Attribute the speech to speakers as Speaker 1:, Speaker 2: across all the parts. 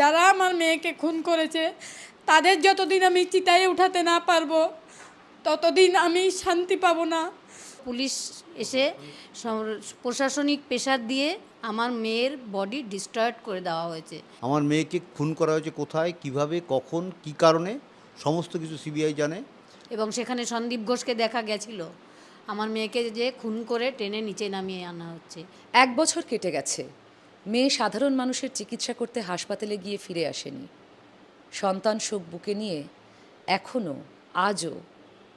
Speaker 1: যারা আমার মেয়েকে খুন করেছে তাদের যতদিন আমি চিতায় উঠাতে না পারব ততদিন আমি শান্তি পাবো না।
Speaker 2: পুলিশ এসে প্রশাসনিক প্রেশার দিয়ে আমার মেয়ের বডি ডিস্ট্রয়েড করে দেওয়া হয়েছে।
Speaker 3: আমার মেয়েকে খুন করা হয়েছে কোথায় কীভাবে কখন কি কারণে সমস্ত কিছু সিবিআই জানে।
Speaker 2: এবং সেখানে সন্দীপ ঘোষকে দেখা গেছিল। আমার মেয়েকে যে খুন করে টেনে নিচে নামিয়ে আনা হচ্ছে।
Speaker 4: এক বছর কেটে গেছে। মেয়ে সাধারণ মানুষের চিকিৎসা করতে হাসপাতালে গিয়ে ফিরে আসেনি। সন্তান শোক বুকে নিয়ে এখনও আজও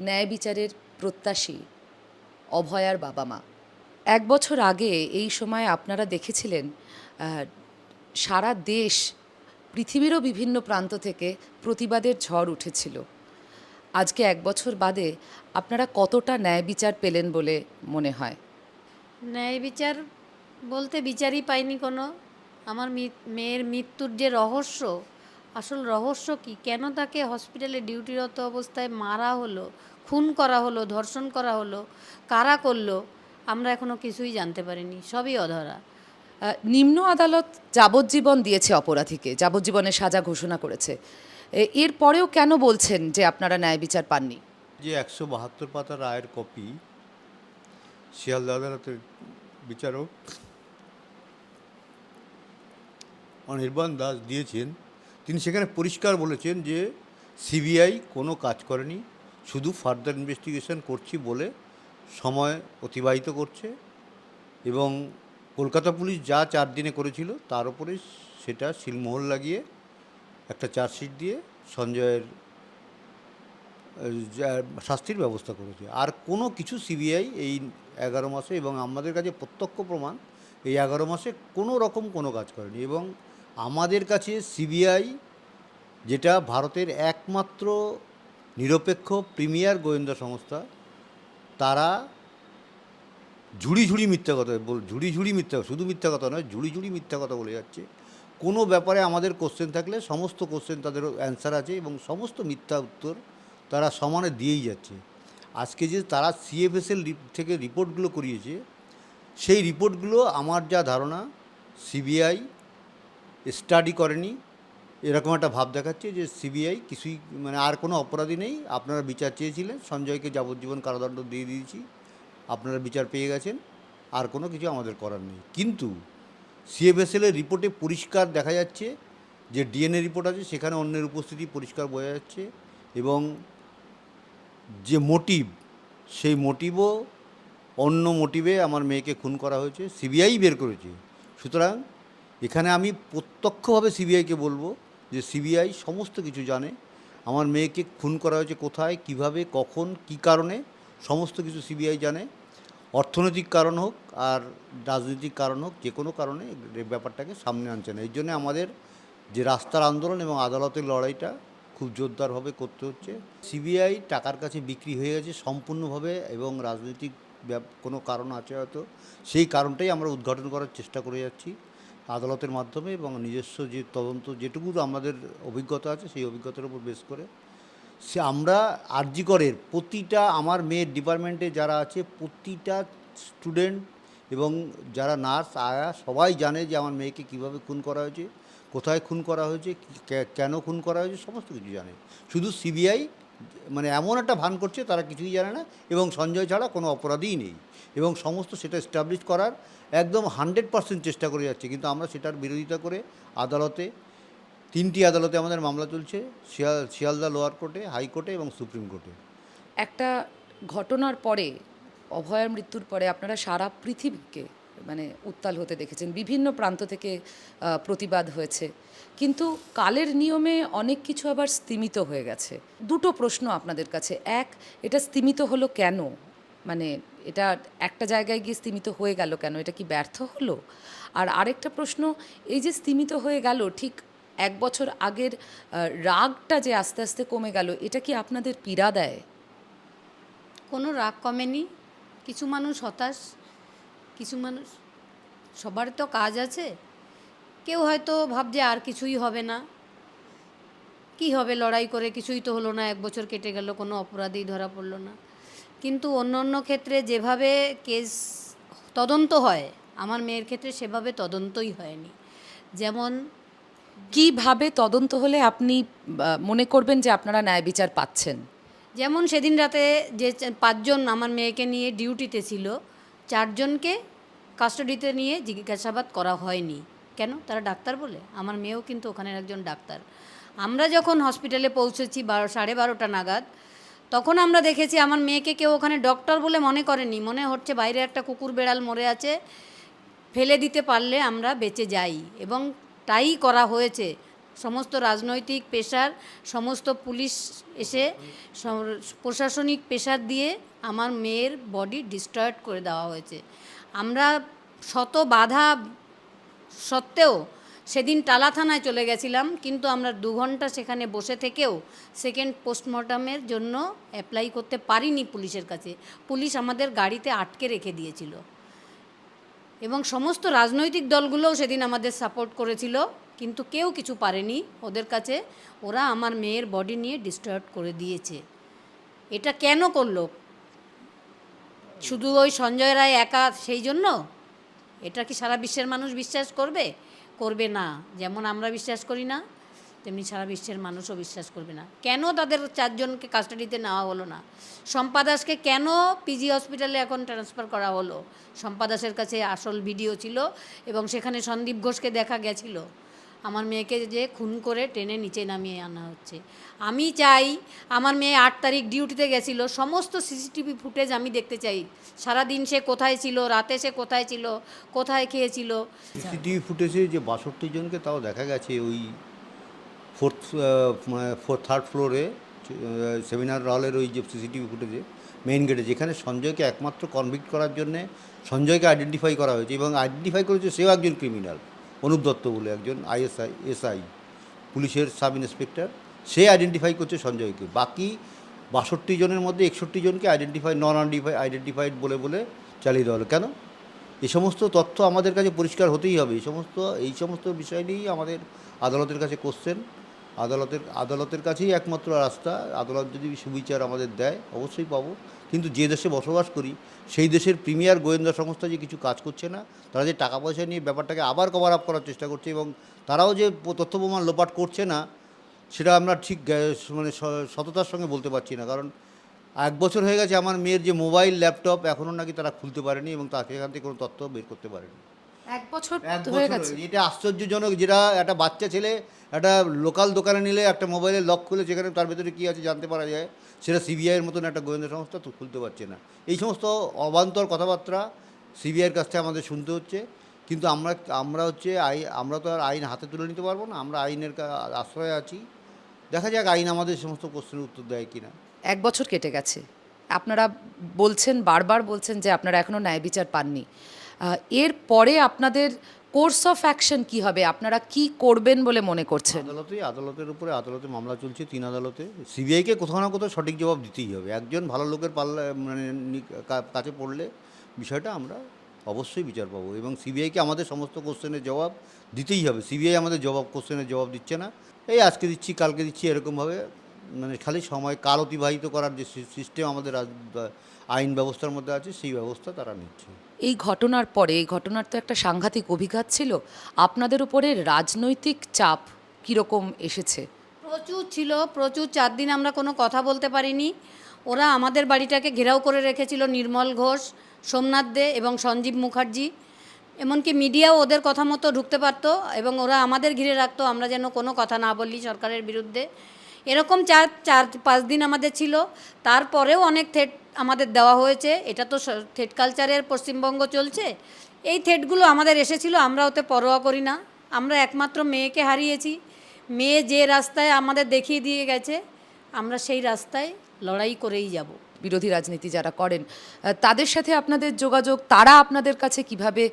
Speaker 4: ন্যায় বিচারের প্রত্যাশী অভয়ার বাবা মা। এক বছর আগে এই সময় আপনারা দেখেছিলেন সারা দেশ, পৃথিবীরও বিভিন্ন প্রান্ত থেকে প্রতিবাদের ঝড় উঠেছিল। আজকে এক বছর বাদে আপনারা কতটা ন্যায় বিচার পেলেন বলে মনে হয়?
Speaker 2: ন্যায় বিচার বলতে বিচারই পাইনি কোনো। আমার মেয়ের মৃত্যুর যে রহস্য আসল রহস্য কি? কেন তাকে হসপিটালে ডিউটিরত অবস্থায় মারা হলো খুন করা হলো ধর্ষণ করা হলো কারা করল আমরা এখনও কিছুই জানতে পারিনি সবই অধরা।
Speaker 4: নিম্ন আদালত যাবজ্জীবন দিয়েছে অপরাধীকে যাবজ্জীবনের সাজা ঘোষণা করেছে। এ- এরপরেও কেন বলছেন যে আপনারা ন্যায় বিচার পাননি?
Speaker 3: যে একশো বাহাত্তর পাতা রায়ের কপি শিয়ালদা আদালতের বিচারক অনির্বাণ দাস দিয়েছেন, তিনি সেখানে পরিষ্কার বলেছেন যে সিবিআই কোনো কাজ করেনি, শুধু ফার্দার ইনভেস্টিগেশন করছি বলে সময় অতিবাহিত করছে এবং কলকাতা পুলিশ যা চার দিনে করেছিল তার উপরে সেটা সিলমোহর লাগিয়ে একটা চার্জশিট দিয়ে সঞ্জয়ের শাস্তির ব্যবস্থা করেছে। আর কোনো কিছু সিবিআই এই এগারো মাসে এবং আমাদের কাছে প্রত্যক্ষ প্রমাণ, এই এগারো মাসে কোনো রকম কোনো কাজ করেনি এবং আমাদের কাছে সিবিআই, যেটা ভারতের একমাত্র নিরপেক্ষ প্রিমিয়ার গোয়েন্দা সংস্থা, তারা ঝুড়ি ঝুড়ি মিথ্যা কথা বল, ঝুড়ি ঝুড়ি মিথ্যা, শুধু মিথ্যা কথা নয়, ঝুড়ি ঝুড়ি মিথ্যা কথা বলে যাচ্ছে। কোনো ব্যাপারে আমাদের কোশ্চেন থাকলে সমস্ত কোশ্চেন তাদের অ্যান্সার আছে এবং সমস্ত মিথ্যা উত্তর তারা সমানে দিয়েই যাচ্ছে। আজকে যে তারা সিএফএসএল থেকে রিপোর্টগুলো করিয়েছে, সেই রিপোর্টগুলো আমার যা ধারণা সিবিআই স্টাডি করেনি। এরকম একটা ভাব দেখাচ্ছে যে সিবিআই কিছুই মানে আর কোনো অপরাধী নেই। আপনারা বিচার চেয়েছিলেন, সঞ্জয়কে যাবজ্জীবন কারাদণ্ড দিয়ে দিয়েছি। আপনারা বিচার পেয়ে গেছেন, আর কোনো কিছু আমাদের করার নেই। কিন্তু সিএফএসএলের রিপোর্টে পরিষ্কার দেখা যাচ্ছে যে ডিএনএ রিপোর্ট আছে, সেখানে অন্যের উপস্থিতি পরিষ্কার বোঝা যাচ্ছে এবং যে মোটিভ সেই মোটিভও অন্য মোটিভে আমার মেয়েকে খুন করা হয়েছে সিবিআই বের করেছে। সুতরাং এখানে আমি প্রত্যক্ষভাবে সিবিআইকে বলব যে সিবিআই সমস্ত কিছু জানে। আমার মেয়েকে খুন করা হয়েছে কোথায়, কীভাবে, কখন, কি কারণে, সমস্ত কিছু সিবিআই জানে। অর্থনৈতিক কারণ হোক আর রাজনৈতিক কারণ হোক, যে কোনো কারণে ব্যাপারটাকে সামনে আনছে না। এই জন্য আমাদের যে রাস্তার আন্দোলন এবং আদালতের লড়াইটা খুব জোরদারভাবে করতে হচ্ছে। সিবিআই টাকার কাছে বিক্রি হয়ে গেছে সম্পূর্ণভাবে এবং রাজনৈতিক কোনো কারণ আছে হয়তো। সেই কারণটাই আমরা উদ্ঘাটন করার চেষ্টা করে যাচ্ছি। আদালতের মাধ্যমে এবং নিজস্ব যে তদন্ত যেটুকু আমাদের অভিজ্ঞতা আছে, সেই অভিজ্ঞতার উপর বেশ করে। সে আমরা আরজিকরের প্রতিটা আমার মেয়ের ডিপার্টমেন্টে যারা আছে, প্রতিটা স্টুডেন্ট এবং যারা নার্স, আয়া সবাই জানে যে আমার মেয়েকে কীভাবে খুন করা হয়েছে, কোথায় খুন করা হয়েছে কেন খুন করা হয়েছে, সমস্ত কিছু জানে। শুধু সিবিআই মানে এমন একটা ভান করছে, তারা কিছুই জানে না এবং সঞ্জয় ছাড়া কোনো অপরাধীই নেই। এবং সমস্ত সেটা এস্টাবলিশ করার একদম হান্ড্রেড পার্সেন্ট চেষ্টা করে যাচ্ছে। কিন্তু আমরা সেটার বিরোধিতা করে আদালতে, তিনটি আদালতে আমাদের মামলা চলছে, শিয়াল, শিয়ালদা লোয়ার কোর্টে হাইকোর্টে এবং সুপ্রিম কোর্টে
Speaker 4: একটা ঘটনার পরে, অভয়ার মৃত্যুর পরে আপনারা সারা পৃথিবীকে মানে উত্তাল হতে দেখেছেন। বিভিন্ন প্রান্ত থেকে প্রতিবাদ হয়েছে। কিন্তু কালের নিয়মে অনেক কিছু আবার স্তিমিত হয়ে গেছে। দুটো প্রশ্ন আপনাদের কাছে। এক, এটা স্তিমিত হলো কেন? মানে এটা একটা জায়গায় গিয়ে স্তিমিত হয়ে গেল কেন? এটা কি ব্যর্থ হলো? আর আরেকটা প্রশ্ন, এই যে স্তিমিত হয়ে গেল, ঠিক এক বছর আগের রাগটা যে আস্তে আস্তে কমে গেল, এটা কি আপনাদের পীড়া দেয়?
Speaker 2: কোনো রাগ কমেনি। কিছু মানুষ হতাশ। কিছু মানুষ সবার তো কাজ আছে। কেউ হয়তো ভাবছে আর কিছুই হবে না। কি হবে লড়াই করে? কিছুই তো হলো না এক বছর কেটে গেল কোনো অপরাধী ধরা পড়ল না। কিন্তু অন্য অন্য ক্ষেত্রে যেভাবে কেস তদন্ত হয় আমার মেয়ের ক্ষেত্রে সেভাবে তদন্তই হয়নি। যেমন
Speaker 4: কীভাবে তদন্ত হলে আপনি মনে করবেন যে আপনারা ন্যায় বিচার পাচ্ছেন?
Speaker 2: যেমন সেদিন রাতে যে পাঁচজন আমার মেয়েকে নিয়ে ডিউটিতে ছিল চারজনকে কাস্টাডিতে নিয়ে জিজ্ঞাসাবাদ করা হয়নি। কেন? তারা ডাক্তার বলে। আমার মেয়েও কিন্তু ওখানের একজন ডাক্তার। আমরা যখন হসপিটালে পৌঁছেছি বারো, সাড়ে বারোটা নাগাদ, তখন আমরা দেখেছি আমার মেয়েকে কেউ ওখানে ডক্টর বলে মনে করেনি। মনে হচ্ছে বাইরে একটা কুকুর বেড়াল মরে আছে। ফেলে দিতে পারলে আমরা বেঁচে যাই। এবং তাই করা হয়েছে। সমস্ত রাজনৈতিক পেশার, সমস্ত পুলিশ এসে প্রশাসনিক পেশার দিয়ে আমার মেয়ের বডি ডিস্ট্রয়েড করে দেওয়া হয়েছে। আমরা শত বাধা সত্ত্বেও সেদিন টালা থানায় চলে গেছিলাম, কিন্তু আমরা দু ঘণ্টা সেখানে বসে থেকেও সেকেন্ড পোস্টমর্টমের জন্য অ্যাপ্লাই করতে পারিনি পুলিশের কাছে। পুলিশ আমাদের গাড়িতে আটকে রেখে দিয়েছিল। এবং সমস্ত রাজনৈতিক দলগুলোও সেদিন আমাদের সাপোর্ট করেছিল। কিন্তু কেউ কিছু পারেনি। ওদের কাছে ওরা আমার মেয়ের বডি নিয়ে ডিস্ট্রয়েড করে দিয়েছে। এটা কেন করল? শুধু ওই সঞ্জয় রায় একা সেই জন্য? এটা কি সারা বিশ্বের মানুষ বিশ্বাস করবে? করবে না। যেমন আমরা বিশ্বাস করি না, তেমনি সারা বিশ্বের মানুষও বিশ্বাস করবে না। কেন তাদের চারজনকে কাস্টাডিতে নেওয়া হলো না? শম্পা দাসকে কেন পিজি হসপিটালে এখন ট্রান্সফার করা হলো? শম্পা দাসের কাছে আসল ভিডিও ছিল এবং সেখানে সন্দীপ ঘোষকে দেখা গেছিল। আমার মেয়েকে যে খুন করে টেনে নিচে নামিয়ে আনা হচ্ছে। আমি চাই আমার মেয়ে আট তারিখ ডিউটিতে গেছিল, সমস্ত সিসিটিভি ফুটেজ আমি দেখতে চাই। সারাদিন সে কোথায় ছিল, রাতে সে কোথায় ছিল, কোথায় খেয়েছিল।
Speaker 3: সিসিটিভি ফুটেজে যে বাষট্টি জনকে তাও দেখা গেছে ওই ফোর্থ ফোর থার্ড ফ্লোরে সেমিনার হলের ওই যে সিসিটিভি ফুটেজে মেইন গেটে যেখানে সঞ্জয়কে একমাত্র কনভিক্ট করার জন্যে সঞ্জয়কে আইডেন্টিফাই করা হয়েছে এবং আইডেন্টিফাই করেছে সেও একজন ক্রিমিনাল অনুপ দত্ত বলে একজন আইএসআই, এসআই, পুলিশের সাব ইন্সপেক্টর। সে আইডেন্টিফাই করছে সঞ্জয়কে। বাকি বাষট্টি জনের মধ্যে একষট্টি জনকে আইডেন্টিফাই নন আইডেন্টিফাই আইডেন্টিফাইড বলে বলে চালিয়ে দেওয়া হলো। কেন? এই সমস্ত তথ্য আমাদের কাছে পরিষ্কার হতেই হবে। এই সমস্ত এই সমস্ত বিষয় নিয়েই আমাদের আদালতের কাছে কোশ্চেন আদালতের আদালতের কাছেই একমাত্র রাস্তা। আদালত যদি সুবিচার আমাদের দেয়, অবশ্যই পাবো। কিন্তু যে দেশে বসবাস করি, সেই দেশের প্রিমিয়ার গোয়েন্দা সংস্থা যে কিছু কাজ করছে না, তারা যে টাকা পয়সা নিয়ে ব্যাপারটাকে আবার কভার আপ করার চেষ্টা করছে এবং তারাও যে তথ্য প্রমাণ লোপাট করছে না, সেটা আমরা ঠিক মানে সততার সঙ্গে বলতে পারছি না। কারণ এক বছর হয়ে গেছে আমার মেয়ের যে মোবাইল, ল্যাপটপ, এখনও নাকি তারা খুলতে পারেনি এবং তাকে এখান থেকে কোনো তথ্য বের করতে পারেনি।
Speaker 4: এক বছর হয়ে গেছে।
Speaker 3: এটা আশ্চর্যজনক যেটা একটা বাচ্চা ছেলে একটা লোকাল দোকানে নিলে একটা মোবাইলের লক খুলে যেখানে তার ভেতরে কী আছে জানতে পারা যায় সেটা সিবিআইয়ের মতন একটা গোয়েন্দা সংস্থা তো খুলতে পারছে না। এই সমস্ত অবান্তর কথাবার্তা সিবিআইয়ের কাছ থেকে আমাদের শুনতে হচ্ছে কিন্তু আমরা আমরা হচ্ছে আই আমরা তো আর আইন হাতে তুলে নিতে পারব না আমরা আইনের আশ্রয়ে আছি। দেখা যাক আইন আমাদের সমস্ত প্রশ্নের উত্তর দেয় কিনা।
Speaker 4: এক বছর কেটে গেছে। আপনারা বলছেন বারবার বলছেন যে আপনারা এখনও ন্যায় বিচার পাননি। এর পরে আপনাদের কোর্স অফ অ্যাকশন কি হবে? আপনারা কি করবেন বলে মনে করছেন?
Speaker 3: আদালতে, আদালতের উপরে আদালতে মামলা চলছে তিন আদালতে। সিবিআইকে কোথাও না কোথাও সঠিক জবাব দিতেই হবে। একজন ভালো লোকের পাল্লা মানে কাছে পড়লে বিষয়টা আমরা অবশ্যই বিচার পাবো এবং সিবিআইকে আমাদের সমস্ত কোশ্চেনের জবাব দিতেই হবে। সিবিআই আমাদের জবাব কোশ্চেনের জবাব দিচ্ছে না। এই আজকে দিচ্ছি, কালকে দিচ্ছি, এরকমভাবে মানে খালি সময়, কাল অতিবাহিত করার যে সিস্টেম আমাদের আইন ব্যবস্থার মধ্যে আছে সেই ব্যবস্থা তারা নিচ্ছে।
Speaker 4: এই ঘটনার পরে এই ঘটনার তো একটা সাংঘাতিক অভিঘাত ছিল আপনাদের উপরে রাজনৈতিক চাপ কীরকম এসেছে?
Speaker 2: প্রচুর ছিল প্রচুর চার দিন আমরা কোনো কথা বলতে পারিনি। ওরা আমাদের বাড়িটাকে ঘেরাও করে রেখেছিল নির্মল ঘোষ সোমনাথ দে এবং সঞ্জীব মুখার্জি। এমনকি মিডিয়াও ওদের কথা মতো ঢুকতে পারতো এবং ওরা আমাদের ঘিরে রাখতো আমরা যেন কোনো কথা না বলি সরকারের বিরুদ্ধে। এরকম চার চার পাঁচ দিন আমাদের ছিল। তারপরেও অনেক থেট আমাদের দেওয়া হয়েছে এটা তো থেট কালচারের পশ্চিমবঙ্গ চলছে। এই থেটগুলো আমাদের এসেছিল আমরা ওতে পরোয়া করি না। আমরা একমাত্র মেয়েকে হারিয়েছি। মেয়ে যে রাস্তায় আমাদের দেখিয়ে দিয়ে গেছে আমরা সেই রাস্তায় লড়াই করেই যাব।
Speaker 4: বিরোধী রাজনীতি যারা করেন তাদের সাথে আপনাদের যোগাযোগ তারা আপনাদের কাছে কীভাবে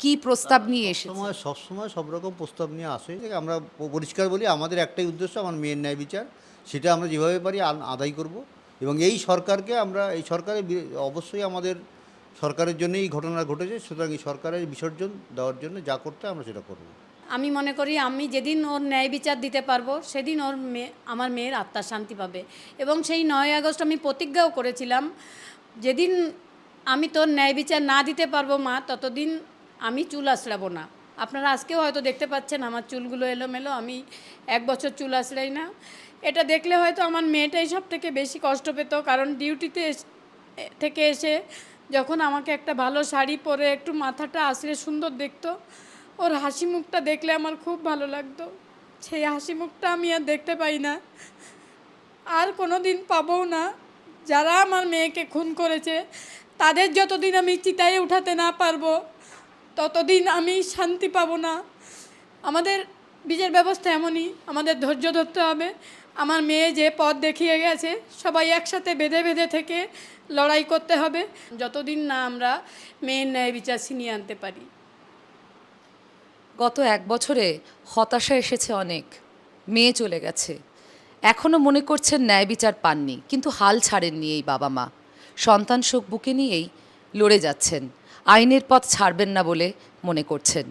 Speaker 4: কি প্রস্তাব নিয়ে এসেছে?
Speaker 3: সময় সব সময় সব রকম প্রস্তাব নিয়ে আসে। আমরা পরিষ্কার বলি আমাদের একটাই উদ্দেশ্য আমার মেয়ের ন্যায় বিচার। সেটা আমরা যেভাবে পারি আদায় করব। এবং এই সরকারকে আমরা, এই সরকারের অবশ্যই আমাদের সরকারের জন্য এই ঘটনা ঘটেছে, সুতরাং এই সরকারের বিসর্জন দেওয়ার জন্য যা করতে আমরা সেটা করব।
Speaker 2: আমি মনে করি আমি যেদিন ওর ন্যায় বিচার দিতে পারব, সেদিন ওর মেয়ে, আমার মেয়ের আত্মার শান্তি পাবে। এবং সেই নয় আগস্ট আমি প্রতিজ্ঞাও করেছিলাম, যেদিন আমি তোর ন্যায় বিচার না দিতে পারব মা, ততদিন আমি চুল আঁচড়াবো না।
Speaker 1: আপনারা আজকেও হয়তো দেখতে পাচ্ছেন, আমার চুলগুলো এলোমেলো, আমি এক বছর চুল আসলেই না। এটা দেখলে হয়তো আমার মেয়েটাই সব থেকে বেশি কষ্ট পেত, কারণ ডিউটিতে থেকে এসে যখন আমাকে একটা ভালো শাড়ি পরে একটু মাথাটা আসলে সুন্দর দেখতো, ওর হাসি মুখটা দেখলে আমার খুব ভালো লাগতো। সেই হাসি মুখটা আমি আর দেখতে পাই না। আর কোনো দিন পাবও না। যারা আমার মেয়েকে খুন করেছে, তাদের যতদিন আমি চিতায় উঠাতে না পারব, ততদিন আমি শান্তি পাবো না। আমাদের বীজের ব্যবস্থা এমনই, আমাদের ধৈর্য ধরতে হবে। আমার মেয়ে যে পথ দেখিয়ে গেছে, সবাই একসাথে বেঁধে বেঁধে থেকে লড়াই করতে হবে। যতদিন না আমরা মেয়ের ন্যায় বিচার ছিনিয়ে আনতে পারি।
Speaker 4: গত এক বছরে হতাশা এসেছে অনেক। মেয়ে চলে গেছে। এখনও মনে করছেন ন্যায় বিচার পাননি, কিন্তু হাল ছাড়েননি এই বাবা মা। সন্তান শোক বুকে নিয়েই লড়ে যাচ্ছেন। আইনের পথ ছাড়বেন না বলে মনে করছেন।